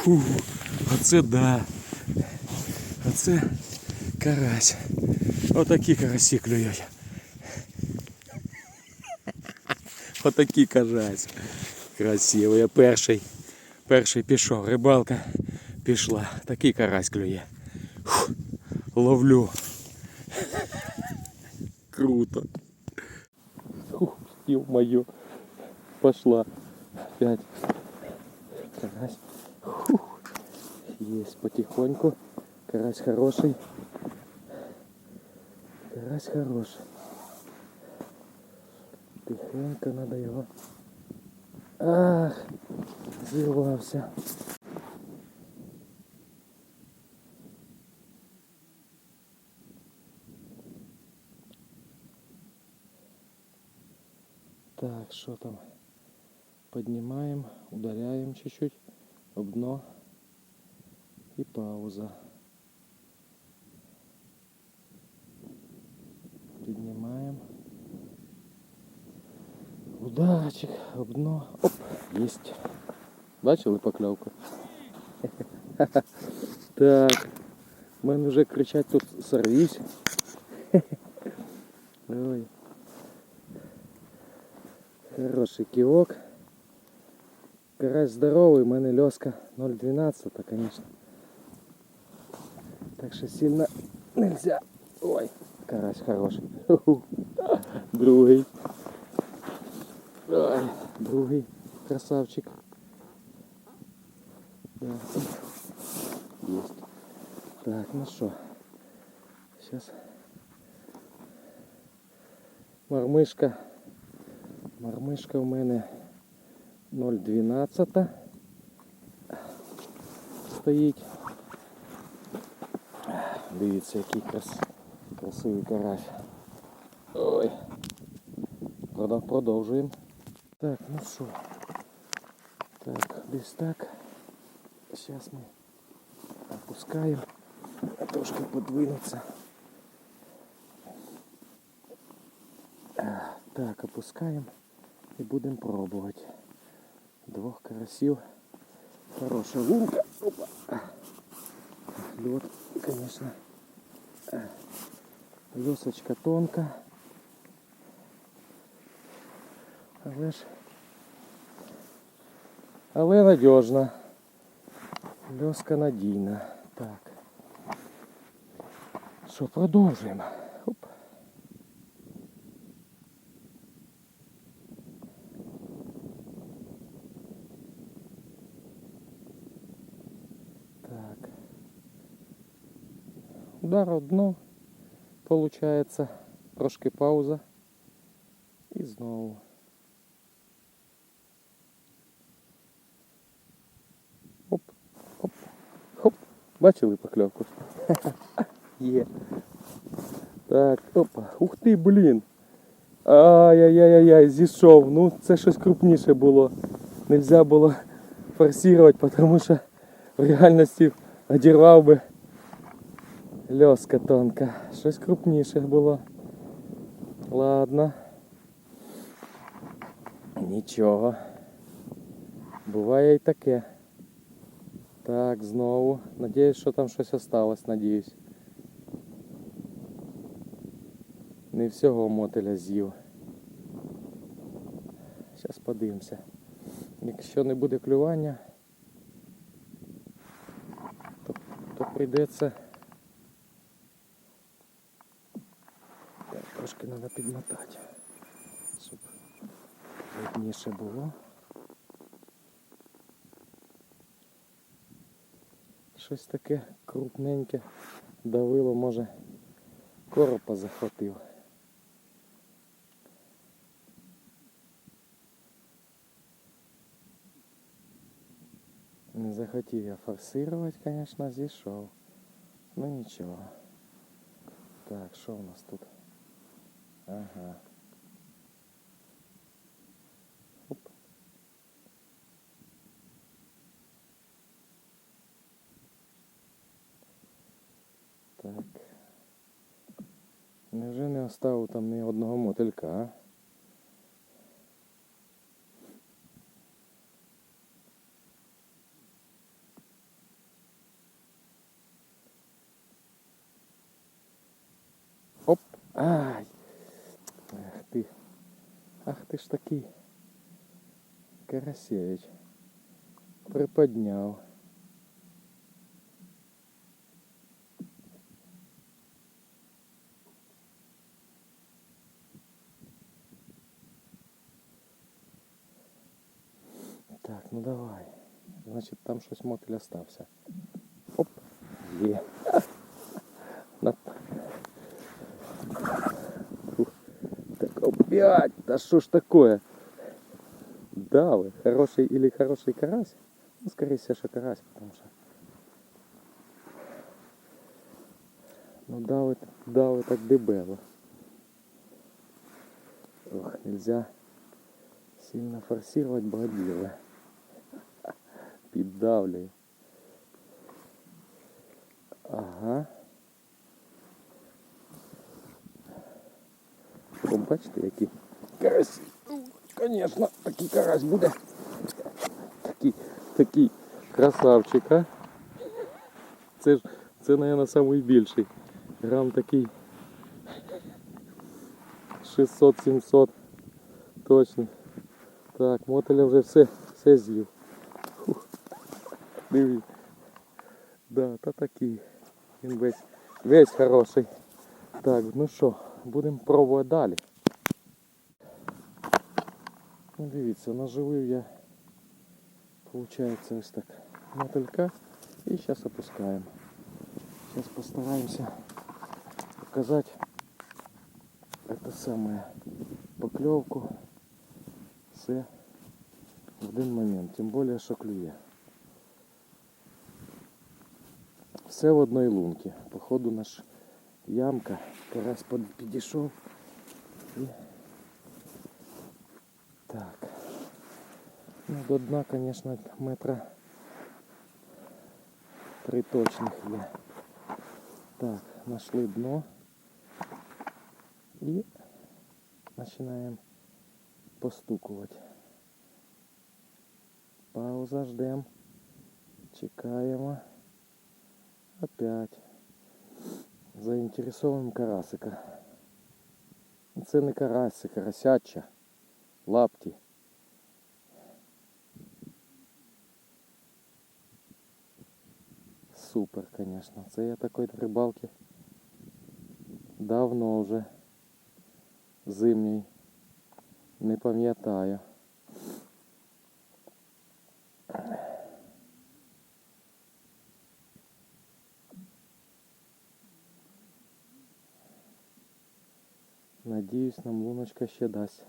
Фу, оце да. Оце карась. Отакі карасі клюють. Отакий карась. Красивий. Я перший. Перший пішов. Рибалка пішла. Такий карась клює. Фу, ловлю. Круто. Фух, ё-моё. Пошла. Опять. Фух. Есть потихоньку. Карась хороший. Карась хороший. Тихенько надо його. Ах, зірвався. Так, что там? Поднимаем, ударяем чуть-чуть об дно и пауза. Поднимаем. Ударчик об дно. Оп, есть. Бачили покльовку? Так. Мене вже кричать тут сорвись. Ой. Хороший кивок. Карась здоровий, у мене льоска 0,12, конечно. Так що сильно нельзя. Ой, карась хороший. Другий. Ой, другий красавчик. Да. Есть. Так, ну что. Сейчас. Мармишка. Мармишка у мене 0,12 стоїть. Дивіться, який крас... красивий карась. Ой. Продовжуємо. Так, ну що. Так, десь так. Зараз ми опускаємо. Трошки подвинуться. Так, опускаємо і будемо пробувати. Двох карасів. Хороша лунка. Опа. Лед, конечно. Лесочка тонка. Але ж. Але надіжна. Льоска надійна. Так. Що, продовжуємо. Удар в дно. Получається. Трошки пауза. І знову. Оп, оп, хоп. Бачили покльовку? Є. Так, опа. Ух ти, блін. Ай-яй-яй-яй, зійшов. Ну, це щось крупніше було. Нельзя було форсувати, тому що в реальності одірвав би льоска тонка. Щось крупніше було. Ладно. Нічого. Буває і таке. Так, знову. Надіюсь, що там щось осталось, надіюсь. Не всього мотеля з'їв. Зараз подивимося. Якщо не буде клювання, то, то прийдеться. Так, трошки треба підмотати, щоб видніше було. Щось таке крупненьке давило, може коропа захватив. Не захотів я форсировать, конечно, зійшов. Ну нічого. Так, що у нас тут? Ага. Оп. Так. Невже не оставив там ні одного мотилька, а? Оп! Ай! Ах ти ж такий. Карасевич. Приподняв. Так, ну давай. Значить там щось мотиль остався. Оп, є. Так опять, да что ж такое? Да вы, хороший или хороший карась? Ну, скорее всего, что карась, потому что... Ну да вы, да вы так дебело. Ох, нельзя сильно форсировать бродилы. Піддавлює. Ага. О, бачите, які Карасі. Ну, Звісно, такий карась буде. Такий, такий красавчик, а? Це ж, це, мабуть, найбільший. Грам такий 600-700 точно. Так, мотеля вже все, все з'їв. Диві. Да, та такий. Він весь, весь хороший. Так, ну що, будемо пробувати далі. Ну, дивіться, наживив я, виходить, ось так мотилька. І зараз опускаємо. Зараз постараємося показати это самое поклевку. Все в один момент. Тим більше, що клює. Все в одній лунці. Походу наш ямка. Карась под- підійшов. І... Так. Ну, до дна, конечно, метра три точних є. Так, нашли дно. І починаємо постукувати. Пауза, ждем. Чекаємо. Опять. Заінтересовуємо карасика. Це не карась, це карасяча. Лапті. Супер, конечно. Це я такої рибалки давно вже зимній не пам'ятаю. Надіюсь, нам луночка ще дасть.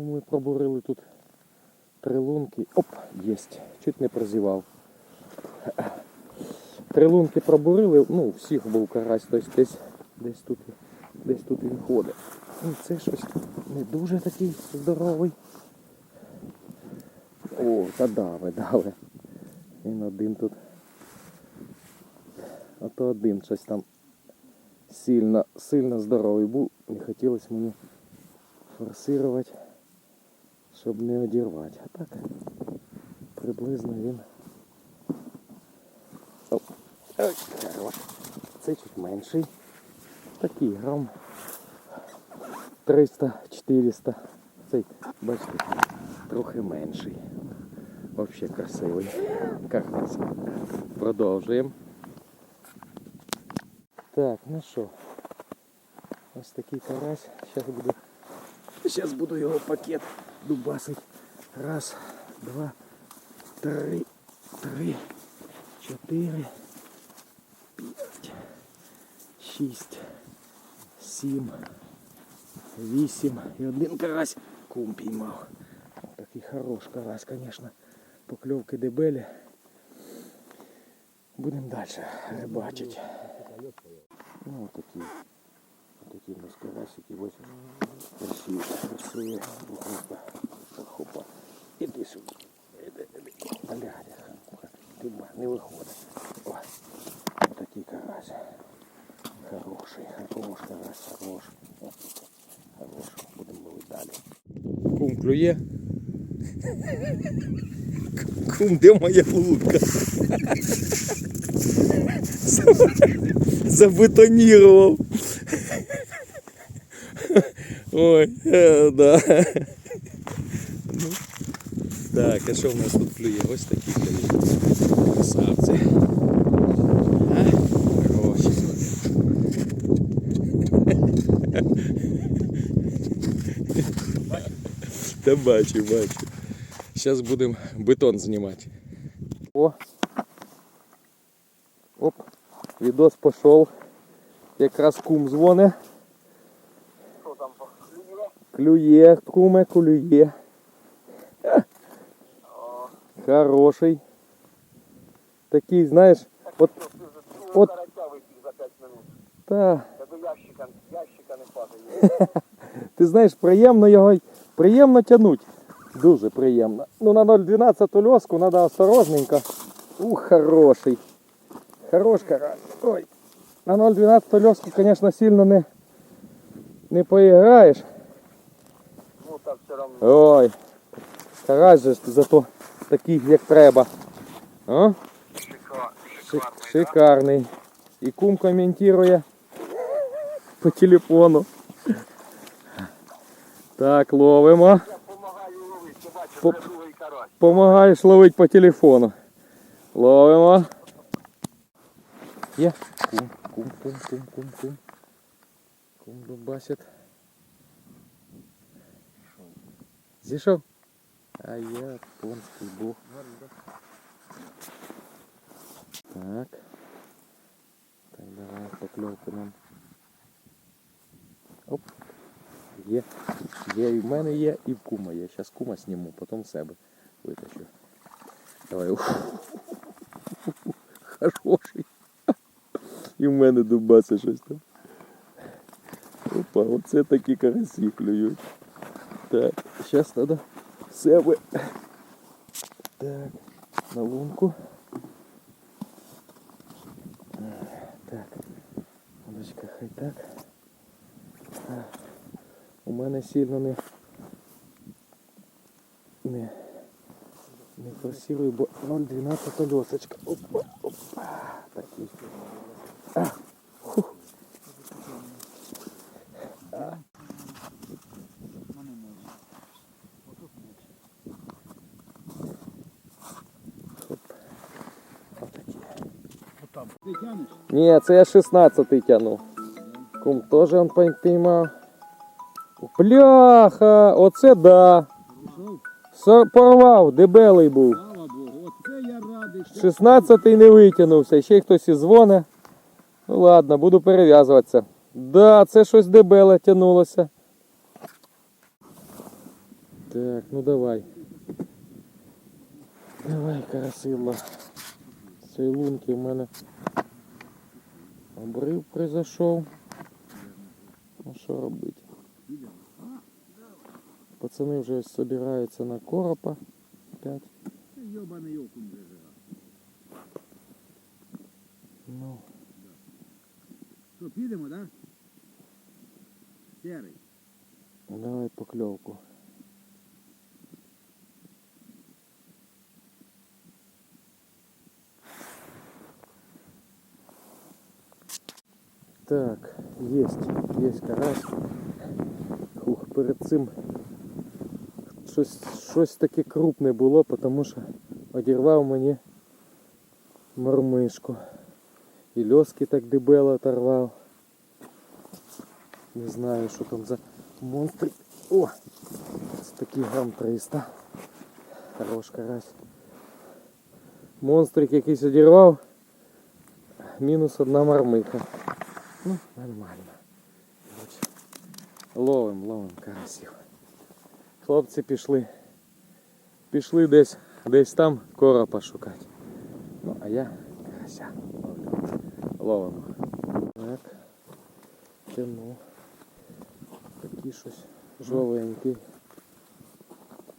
Ну, ми пробурили тут три лунки. Оп, єсть. Чуть не прозівав. Три лунки пробурили, ну, всіх був карась, тобто десь, десь тут, десь тут він ходить. Ну, це щось не дуже такий здоровий. О, та дави, дави. Він один тут. А то один щось там сильно, сильно здоровий був. Не хотілося мені форсувати, щоб не одірвати. А так приблизно він. Оп. Ой, хорош. Це чуть менший. Такий грам 300-400. Цей, бачите, трохи менший. Вообще красивий. Карась. Продовжуємо. Так, ну що. Ось такий карась. Зараз буду. Зараз буду його в пакет Дубасить. Раз, два, три, три, чотири, п'ять, шість, сім, вісім. І один карась кум піймав. Такий хорош карась, звісно. Покльовки дебелі. Будемо далі рибачити. Ну, вот такие. Вот такие у нас карасики. Вот красивые. Красивые. Хопа. Хопа. Иди сюда. Иди, иди. Блядь. Ти не виходить. О. Вот такие караси. Хороший, хорош карась, хорош. О, Хорош. Будемо ловити далі. Кум клює. Кум, де моя лунка? Забетонірував. Ой, да. Так, а що в нас тут клює? Ось такі клює. Красавці. А? Хороші. Та бачу, бачу. Зараз будемо бетон знімати. О. Оп. Відос пішов. Якраз кум дзвоне. Клює? Куме, клює. Хороший. Такий, знаєш, от, От. цілого карася випів за 5 минут. та, ящика, ящика не падає. ти знаєш, приємно його, приємно тянуть. Дуже приємно. Ну на 0,12 льоску треба осторожненько. Ух, хороший. Хорош карась. Ой. На 0,12 льоску, звісно, сильно не, не поіграєш. Так все одно. Ой. Карась же зато такий, як треба. А? Шика, Шик, шикарний. І кум коментує по телефону. Так, ловимо. Я допомагаю ловити, ти бачиш, По- другий карась. Помагаєш ловити по телефону. Ловимо. Є. Кум, кум, кум, кум, кум, кум. Кум дубасить. Зійшов? А я японський був. Так. Так, давай покльовку нам. Оп. Є. Є, і в мене є, і в кума є. Зараз кума зніму, потім в себе витащу. Давай. Хороший. І в мене дубаси щось там. Опа, оце такі карасі клюють. Так, треба в себе. Так, на лунку. Так, водочка хай так. А, У мене сильно не не, не форсирую, бо 0,12 льосочка. Опа, опа. Ні, це я 16 тянув. Кум теж он піймав. Бляха, оце да. Порвав, дебелий був. Слава Богу, оце я радий, що 16 не витягнувся, ще й хтось і дзвоне. Ну ладно, буду перев'язуватися. Да, це щось дебеле тягнулося. Так, ну давай. Давай, карасило. Цієї лунки в мене обрив произошов. Ну що робити? Пацани вже збираються на коропа. Опять. йобаний окунь вижила. Ну, Що, підемо, так? Серий. давай покльовку. Так, есть, есть карась. Хух, перед цим щось, щось таке крупне було, тому що одірвав мені мормишку. І льоски так дебело оторвав. Не знаю, що там за монстр. О! Це такий грам 300. Хорош карась. Монстрик якийсь одірвав. Мінус одна мармиха. Ну, нормально. Ловим, ловим карасів. Хлопці пішли. Пішли десь, десь там коропа шукати. Ну, а я карася ловлю. Ловимо. Так. Тяну. Такий щось жовенький.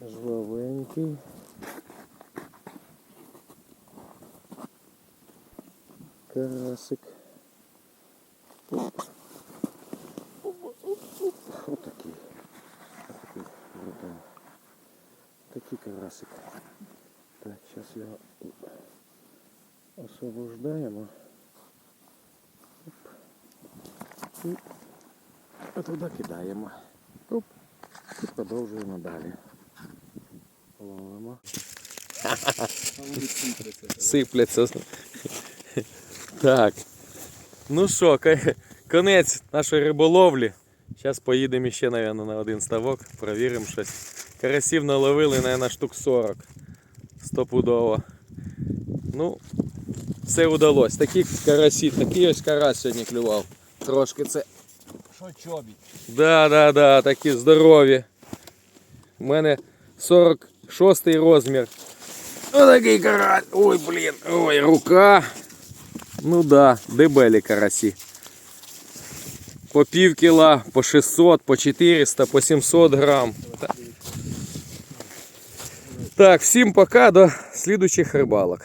Жовенький. Карасик. Оп. Отакий. Отакий. Отакий карасик. Зараз його освобождаємо. І туди кидаємо. Оп. І продовжуємо далі. Ловимо. Сипляться. Так. Ну що, конець нашої риболовлі. Зараз поїдемо ще, мабуть, на один ставок, провіримо щось. Карасів наловили, мабуть, штук 40. Стопудово. Ну, все вдалося. Такі карасі, такий ось карась сьогодні клював. Трошки це. Що чобі? Да, да, да, такі здорові. У мене 46 розмір. Отакий карась. Ой, блін. Ой, рука. Ну да, дебелі карасі. По пів кіла, по 600, по 400, по 700 грам. Та- Так, всім пока, до слідучих рибалок.